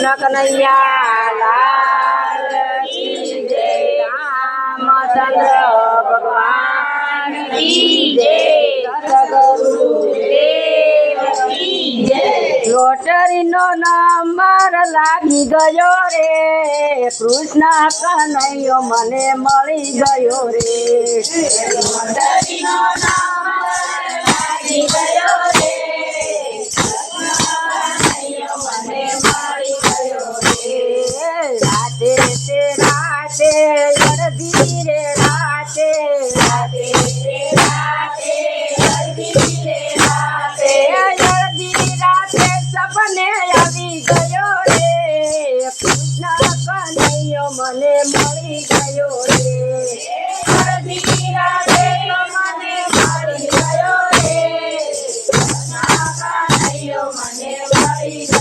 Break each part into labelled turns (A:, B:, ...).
A: કૃષ્ણ કનૈયા લાલ જય નંબર લાગી ગયો રે, કૃષ્ણ કનૈયો મને મળી ગયો રે. લોટરીનો નંબર Jesus.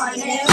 A: on Amen.